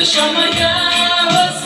душа моя.